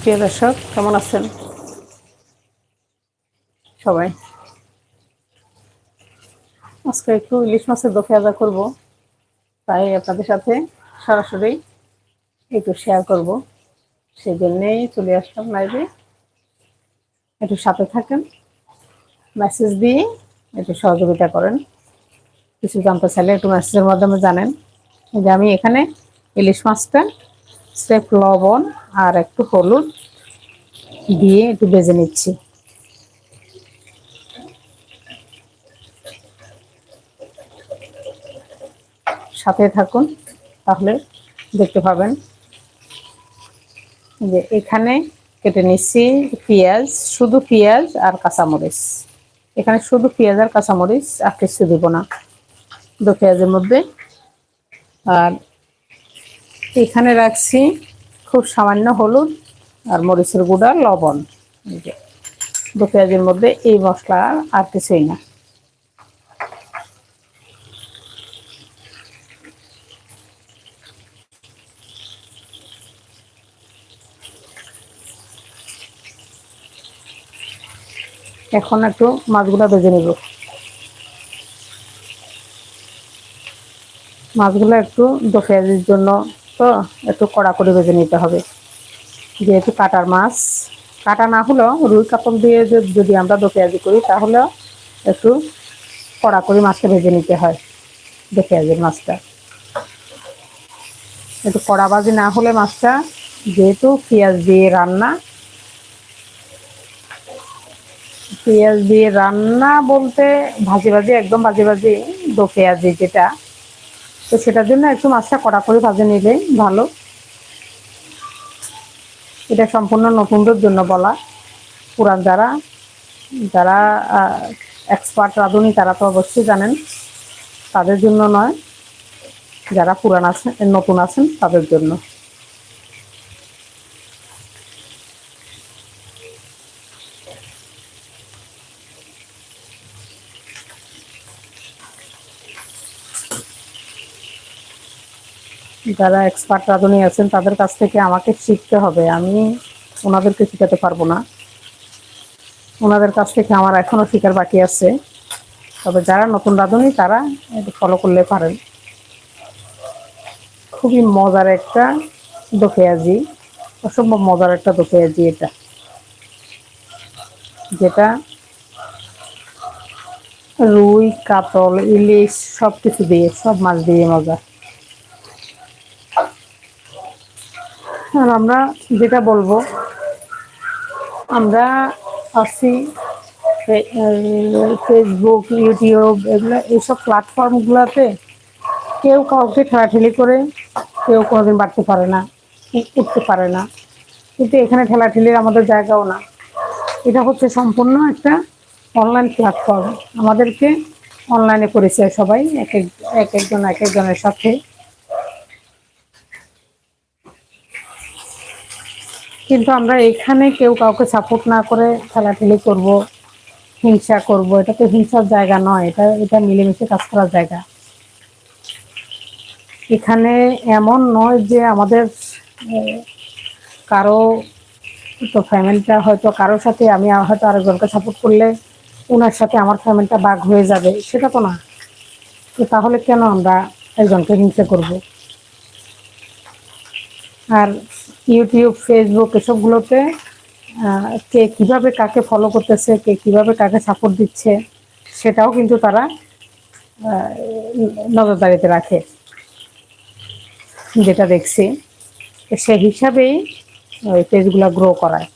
প্রিয় দর্শক, কেমন আছেন? সবাই। আজকে একটু ইলিশ মাছের দো পেঁয়াজা করব, তাই আপনাদের সাথে সরাসরি একটু শেয়ার করব। সেই জন্যেই চলে আসলাম লাইভে একটু সাথে থাকেন মেসেজ দিয়ে একটু সহযোগিতা করেন। কিছু জানতে চাইলে একটু মেসেজের মাধ্যমে জানেন। যে আমি এখানে ইলিশ মাছটা স্রেফ লবণ আর একটু হলুদ দিয়ে একটু ভেজে নিচ্ছি। সাথে থাকুন, তাহলে দেখতে পাবেন যে এখানে কেটে নিচ্ছি পেঁয়াজ, শুধু পেঁয়াজ আর কাঁচামরিচ। এখানে শুধু পেঁয়াজ আর কাঁচামরিচ আর কিছু দিব না। দু পেঁয়াজের মধ্যে আর এখানে রাখছি খুব সামান্য হলুদ আর মরিচের গুঁড়া, লবণ। দু পেঁয়াজের মধ্যে এই মশলা আর কিছুই না। এখন একটু মাছগুলো ভেজে নেব। মাছগুলো একটু দো পেঁয়াজের জন্য তো একটু কড়া করে ভেজে নিতে হবে। যেহেতু কাটার মাছ, কাটা না হলেও রুই কাপড় দিয়ে যদি আমরা দো পেঁয়াজি করি, তাহলে একটু কড়া করে মাছটা ভেজে নিতে হয়, দো পেঁয়াজের মাছটা। একটু কড়া বাজি না হলে মাছটা যেহেতু পেঁয়াজ দিয়ে রান্না, পেঁয়াজ দিয়ে রান্না বলতে ভাজি ভাজি, একদম ভাজি ভাজি দো পেঁয়াজি যেটা তো সেটার জন্য একটু মাছটা কড়া করে ভাজে নিলে ভালো। এটা সম্পূর্ণ নতুনদের জন্য বলা। পুরান যারা যারা এক্সপার্ট রাঁধুনি তারা তো অবশ্যই জানেন, তাদের জন্য নয়। যারা পুরান আছেন, নতুন আছেন, তাদের জন্য। যারা এক্সপার্ট রাঁধুনি আছেন, তাদের কাছ থেকে আমাকে শিখতে হবে। আমি ওনাদেরকে শেখাতে পারব না। ওনাদের কাছ থেকে আমার এখনও শেখার বাকি আছে। তবে যারা নতুন রাঁধুনি, তারা একটু ফলো করলে পারেন। খুবই মজার একটা দোকেয়াজি, অসম্ভব মজার একটা দোকেয়াজি এটা। যেটা রুই, কাতল, ইলিশ সব কিছু দিয়ে, সব মাছ দিয়ে মজা। আর আমরা যেটা বলব, আমরা আছি ফেসবুক ইউটিউব এগুলো, এইসব প্ল্যাটফর্মগুলোতে কেউ কাউকে ঠেলাঠেলি করে কেউ কোনোদিন বাড়তে পারে না উঠতে পারে না। কিন্তু এখানে ঠেলাঠেলির আমাদের জায়গাও না। এটা হচ্ছে সম্পূর্ণ একটা অনলাইন প্ল্যাটফর্ম আমাদেরকে অনলাইনে করেছে সবাই, এক এক একজন এক একজনের সাথে কিন্তু আমরা এখানে কেউ কাউকে সাপোর্ট না করে ঠেলাঠেলি করব, হিংসা করব। এটা তো হিংসার জায়গা নয়, এটা এটা মিলেমিশে কাজ করার জায়গা। এখানে এমন নয় যে আমাদের কারও তো ফ্যামিলিটা হয়তো কারোর সাথে আমি হয়তো আরেকজনকে সাপোর্ট করলে ওনার সাথে আমার ফ্যামিলিটা বাঘ হয়ে যাবে, সেটা তো না। তো তাহলে কেন আমরা একজনকে হিংসা করব? আর ইউটিউব ফেসবুক এসবগুলোতে কে কীভাবে কাকে ফলো করতেছে, কে কীভাবে কাকে সাপোর্ট দিচ্ছে, সেটাও কিন্তু তারা নজরদারিতে রাখে। যেটা দেখছি, সে হিসাবেই ওই পেজগুলো গ্রো করায়।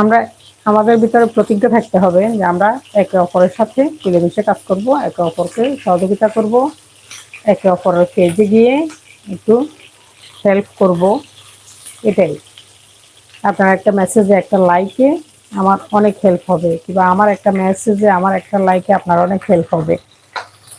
আমরা আমাদের ভিতরে প্রতিজ্ঞা থাকতে হবে যে আমরা একে অপরের সাথে মিলেমিশে কাজ করব, একে অপরকে সহযোগিতা করব, একে অপরের পেজে গিয়ে একটু হেল্প করব। এটাই। আপনার একটা মেসেজে একটা লাইকে আমার অনেক হেল্প হবে, কিংবা আমার একটা মেসেজে আমার একটা লাইকে আপনার অনেক হেল্প হবে।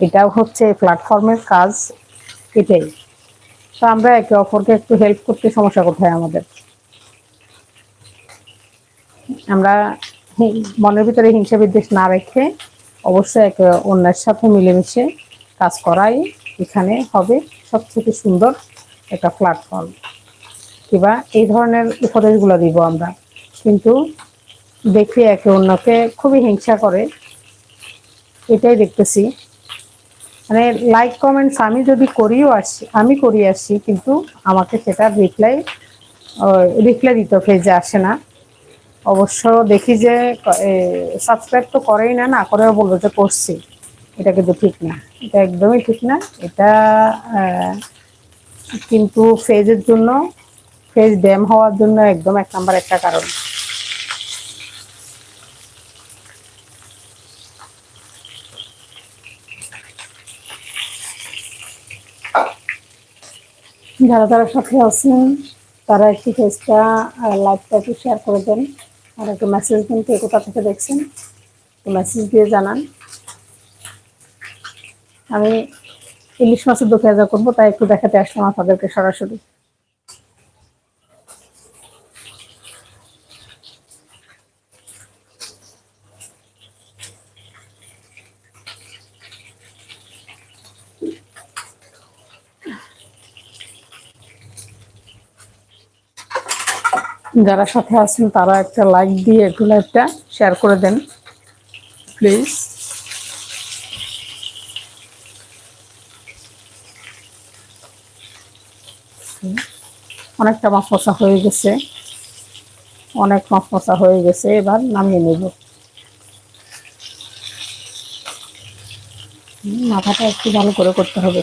এটাও হচ্ছে এই প্ল্যাটফর্মের কাজ, এটাই। তো আমরা একে অপরকে একটু হেল্প করতে সমস্যা কোথায় আমাদের? আমরা মনের ভিতরে হিংসা বিদ্বেষ না রেখে অবশ্যই একে অন্যের সাথে মিলেমিশে কাজ করাই এখানে হবে সবথেকে সুন্দর একটা প্ল্যাটফর্ম কিংবা এই ধরনের উপদেশগুলো দিব আমরা। কিন্তু দেখি একে অন্যকে খুবই হিংসা করে। এটাই দেখতেছি। মানে লাইক কমেন্টস আমি যদি করিও আসি আমি করি আসি, কিন্তু আমাকে সেটা রিপ্লাই রিপ্লাই দিতে পেজে আসে না। অবশ্য দেখি যে সাবস্ক্রাইব তো করেই না না করেও বলব যে করছি। এটা কিন্তু ঠিক না। এটা একদমই ঠিক না। এটা কিন্তু ফেজের জন্য ফেজ ড্যাম হওয়ার জন্য একদম এক নাম্বার একটা কারণ। যারা যারা সাথে আছেন, তারা একটু লাইভটা একটু শেয়ার করে দেন। আর একটা মেসেজ দিন কে কোথা থেকে দেখছেন মেসেজ দিয়ে জানান। আমি ইলিশ মাছের দোকান করব তাই একটু দেখাতে আসলাম আপনাদেরকে সরাসরি। যারা সাথে আছেন, তারা একটা লাইক দিয়ে একটু লাইভটা শেয়ার করে দেন প্লিজ অনেকটা মাছ মশা হয়ে গেছে। অনেক মাছ মশা হয়ে গেছে, এবার নামিয়ে নেব। মাথাটা একটু ভালো করে করতে হবে।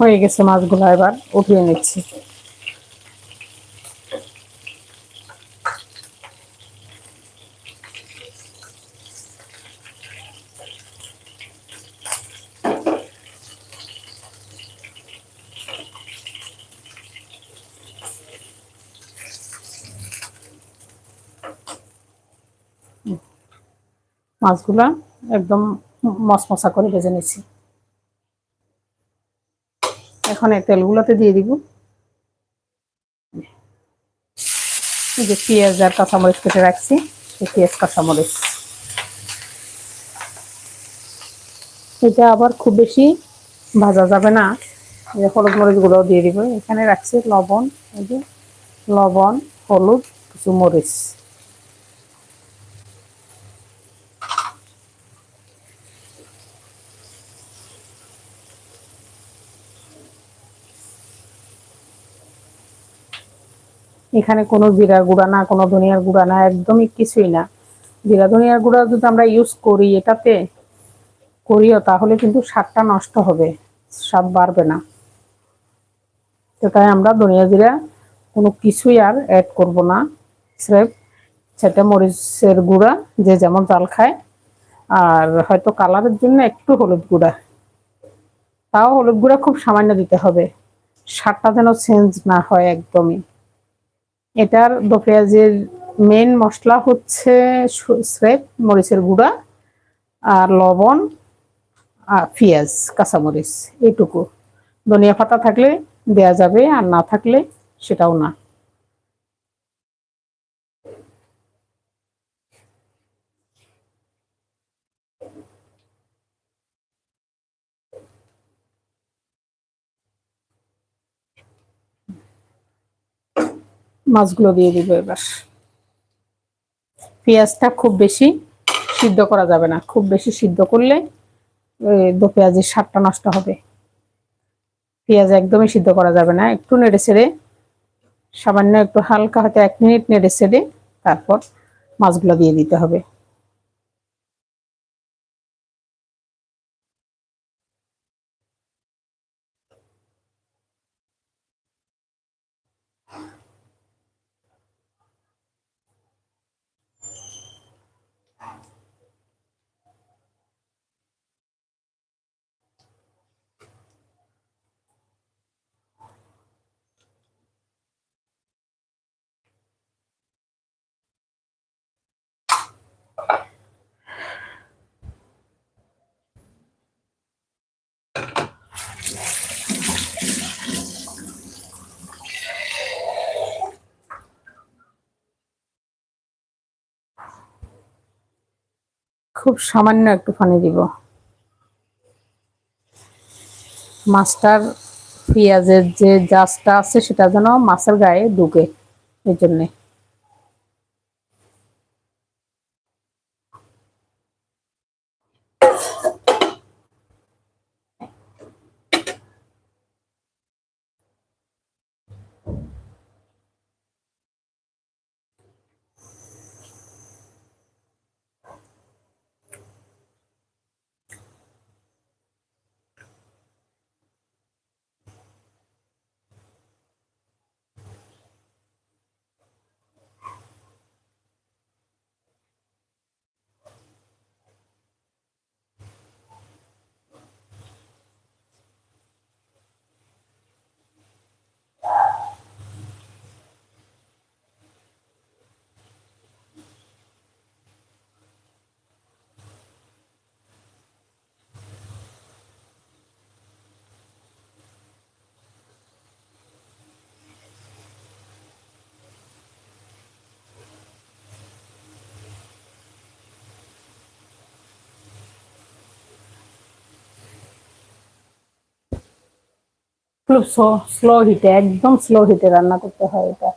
হয়ে গেছে মাছগুলো এবার উঠিয়ে নিচ্ছি। মাছগুলা একদম মশমশা করে ভেজে নিচ্ছি। এই তেলগুলোতে দিয়ে দিব। এই যে পেঁয়াজ আর কাঁচামরিচ কেটে রাখছি, এই পেঁয়াজ, কাঁচামরিচ। এটা আবার খুব বেশি ভাজা যাবে না। এই হলুদ মরিচগুলো দিয়ে দিব। এখানে রাখছি লবণ, এই যে লবণ, হলুদ, কিছু মরিচ। এখানে কোনো জিরার গুঁড়া না, কোনো ধনিয়ার গুঁড়া না, একদমই কিছুই না। জিরা ধনিয়ার গুঁড়া যদি আমরা ইউজ করি এটাতে, করিও, তাহলে কিন্তু স্বাদটা নষ্ট হবে, স্বাদ বাড়বে না। তো তাই আমরা ধনিয়া জিরা কোনো কিছুই আর অ্যাড করব না। স্রেফ সেটা মরিচের গুঁড়া, যে যেমন জাল খায়, আর হয়তো কালারের জন্য একটু হলুদ গুঁড়া। তাও হলুদ গুঁড়া খুব সামান্য দিতে হবে। স্বাদটা যেন চেঞ্জ না হয় একদমই। এটার দো পেঁয়াজের মেন মশলা হচ্ছে স্রেপ মরিচের গুঁড়া আর লবণ আর পেঁয়াজ, কাঁচামরিচ, এইটুকু। ধনিয়া পাতা থাকলে দেয়া যাবে আর না থাকলে সেটাও না। মাছগুলো দিয়ে দিব এবার। পেঁয়াজটা খুব বেশি সিদ্ধ করা যাবে না। খুব বেশি সিদ্ধ করলে দো পেঁয়াজের স্বাদটা নষ্ট হবে। পেঁয়াজ একদমই সিদ্ধ করা যাবে না। একটু নেড়ে ছেড়ে সামান্য একটু হালকা হয়তো এক মিনিট নেড়ে ছেড়ে তারপর মাছগুলো দিয়ে দিতে হবে। খুব সামান্য একটু পানি দিব। মাছটার পেঁয়াজের যে জাজটা আছে সেটা যেন মাছের গায়ে ঢুকে, এই জন্যে। খুব স্লো হিটে একদম স্লো হিটে রান্না করতে হয় এটা।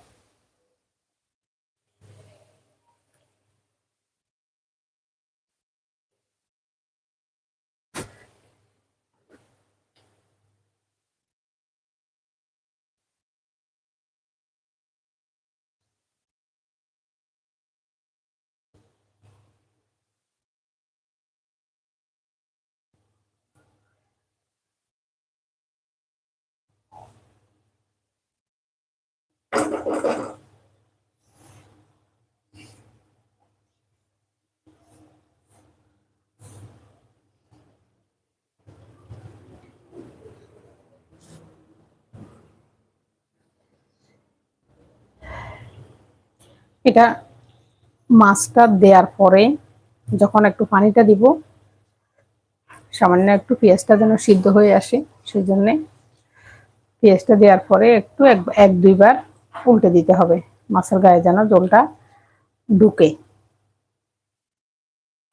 এটা মাছটা দেওয়ার পরে যখন একটু পানিটা দিব, সামান্য একটু পেঁয়াজটা যেন সিদ্ধ হয়ে আসে সেই জন্যে পেঁয়াজটা দেওয়ার পরে একটু এক দুইবার উল্টে দিতে হবে, মাছের গায়ে যেন জলটা ঢুকে।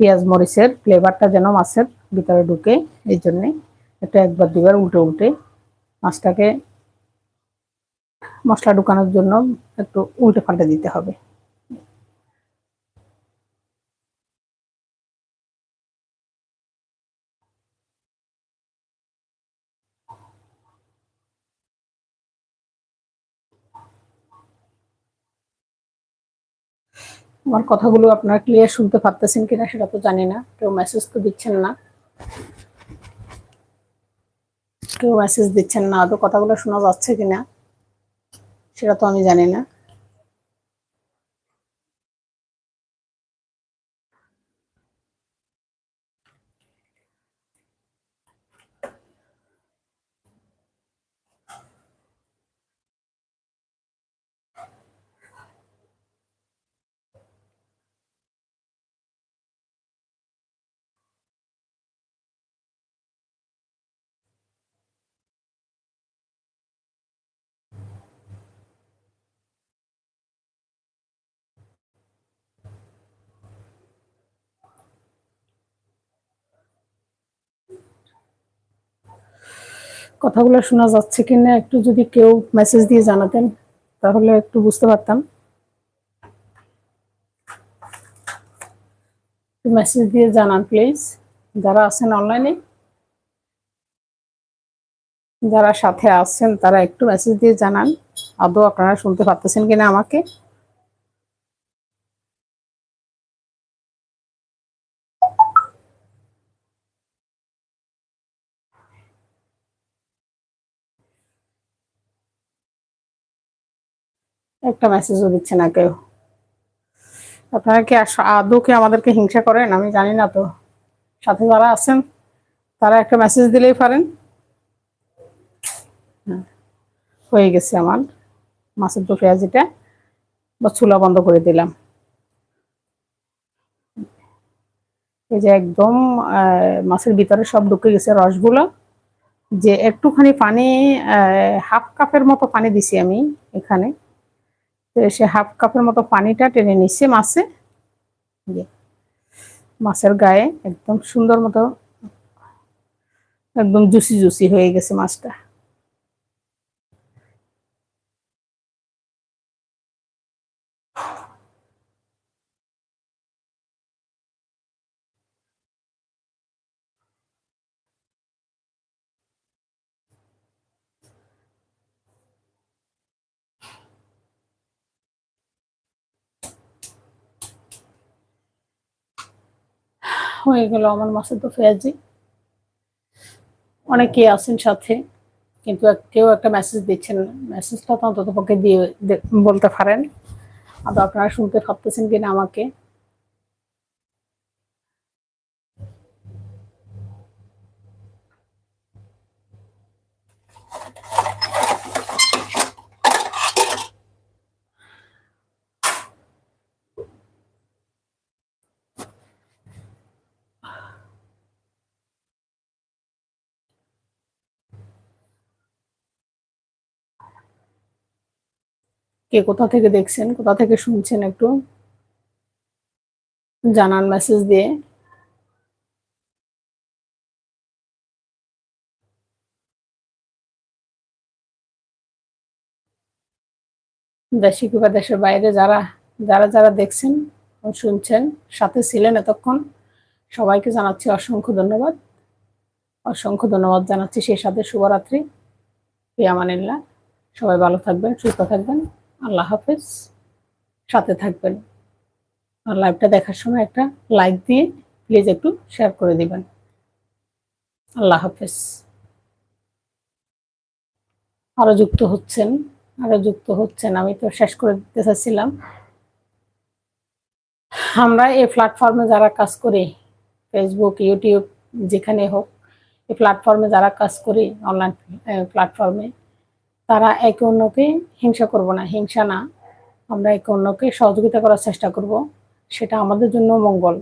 পেঁয়াজ মরিচের ফ্লেভারটা যেন মাছের ভিতরে ঢুকে এই জন্যে একটু একবার দুইবার উল্টে উল্টে মাছটাকে মশলা ঢুকানোর জন্য একটু উল্টে পাল্টে দিতে হবে। আমার কথাগুলো আপনারা ক্লিয়ার শুনতে পারতেছেন কিনা সেটা তো জানি না। কেউ মেসেজ তো দিচ্ছেন না। কেউ মেসেজ দিচ্ছেন না আদৌ কথাগুলো শোনা যাচ্ছে কিনা সেটা তো আমি জানি না। কথাগুলো শোনা যাচ্ছে কি না একটু যদি কেউ মেসেজ দিয়ে জানাতেন, তাহলে একটু বুঝতে পারতাম। মেসেজ দিয়ে জানান প্লিজ যারা আছেন অনলাইনে যারা সাথে আছেন, তারা একটু মেসেজ দিয়ে জানান। আদৌ আপনারা শুনতে পারতেছেন কিনা আমাকে? একটা মেসেজও দিচ্ছে না কেউ। আপনারা কি আদৌ কি আমাদেরকে হিংসা করেন? আমি জানি না তো। সাথে যারা আছেন তারা একটা মেসেজ দিলেই পারেন। হ্যাঁ, হয়ে গেছে আমার। মাছের দু পেঁয়াজিটা বা চুলা বন্ধ করে দিলাম। এই যে একদম মাছের ভিতরে সব ঢুকে গেছে রসগুলো। যে একটুখানি পানি হাফ কাপের মতো পানি দিছি আমি এখানে। সে হাফ কাপের মতো পানিটা টেনে নিচ্ছে মাছে। দিয়ে মাছের গায়ে একদম সুন্দর মতো, একদম জুসি জুসি হয়ে গেছে মাছটা। হয়ে গেল আমার মাসে তো ফেয়াজি। অনেকে আছেন সাথে, কিন্তু কেউ একটা মেসেজ দিচ্ছেন মেসেজটা তো অন্তত পক্ষে দিয়ে বলতে পারেন। আর আপনারা শুনতে ভাবতেছেন কিনা আমাকে? কে কোথা থেকে দেখছেন, কোথা থেকে শুনছেন একটু জানান মেসেজ দিয়ে। দেশে কিংবা দেশের বাইরে যারা যারা যারা দেখছেন শুনছেন, সাথে ছিলেন এতক্ষণ, সবাইকে জানাচ্ছি অসংখ্য ধন্যবাদ। অসংখ্য ধন্যবাদ জানাচ্ছি সেই সাথে। শুভরাত্রি। পিয়ামানিল্লা সবাই ভালো থাকবেন, সুস্থ থাকবেন। আল্লাহ হাফেজ। সাথে থাকবেন। আর লাইভটা দেখার সময় একটা লাইক দিয়ে প্লিজ একটু শেয়ার করে দিবেন। আল্লাহ হাফেজ। আরও যুক্ত হচ্ছেন, আরও যুক্ত হচ্ছেন। আমি তো শেষ করে দিতে চাচ্ছিলাম। আমরা এই প্ল্যাটফর্মে যারা কাজ করি ফেসবুক ইউটিউব যেখানে হোক, এই প্ল্যাটফর্মে যারা কাজ করি অনলাইন প্ল্যাটফর্মে তারা একে অন্যকে হিংসা করব না, হিংসা না। আমরা একে অন্যকে সহযোগিতা করার চেষ্টা করব, সেটা আমাদের জন্য মঙ্গল।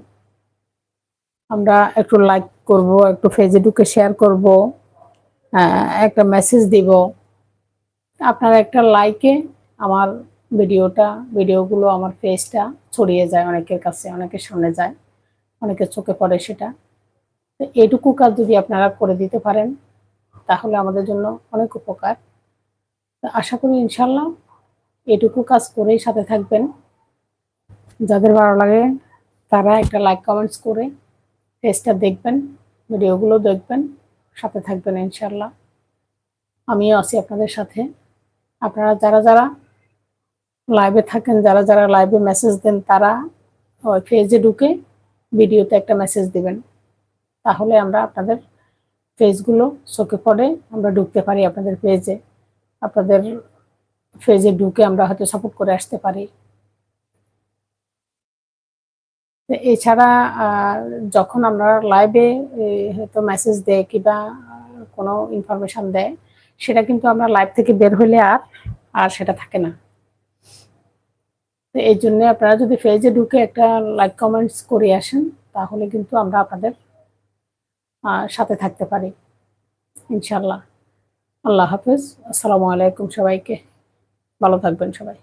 আমরা একটু লাইক করব, একটু ফেসবুকে শেয়ার করব একটা মেসেজ দিব। আপনার একটা লাইকে আমার ভিডিওটা ভিডিওগুলো আমার ফেসটা ছড়িয়ে যায় অনেকের কাছে, অনেকের সামনে যায়, অনেকের চোখে পড়ে সেটা। তো এইটুকু কাজ যদি আপনারা করে দিতে পারেন, তাহলে আমাদের জন্য অনেক উপকার। আশা করি ইনশাল্লাহ এটুকু কাজ করেই সাথে থাকবেন। যাদের ভালো লাগে তারা একটা লাইক কমেন্টস করে ফেসটা দেখবেন, ভিডিওগুলো দেখবেন, সাথে থাকবেন ইনশাল্লাহ আমিও আছি আপনাদের সাথে। আপনারা যারা যারা লাইভে থাকেন, যারা যারা লাইভে মেসেজ দেন, তারা ওই ফেজে ঢুকে ভিডিওতে একটা মেসেজ দিবেন। তাহলে আমরা আপনাদের ফেজগুলো চোখে পড়ে আমরা ঢুকতে পারি আপনাদের পেজে আপনাদের ফেজে ঢুকে আমরা হয়তো সাপোর্ট করে আসতে পারি। এছাড়া যখন আমরা লাইভে হয়তো মেসেজ দেয় কিংবা কোনো ইনফরমেশন দেয়, সেটা কিন্তু আমরা লাইভ থেকে বের হলে আর আর সেটা থাকে না। তো এই জন্য আপনারা যদি ফেজে ঢুকে একটা লাইক কমেন্টস করে আসেন, তাহলে কিন্তু আমরা আপনাদের সাথে থাকতে পারি ইনশাল্লাহ আল্লাহ হাফেজ। আসসালামু আলাইকুম সবাইকে। ভালো থাকবেন সবাই।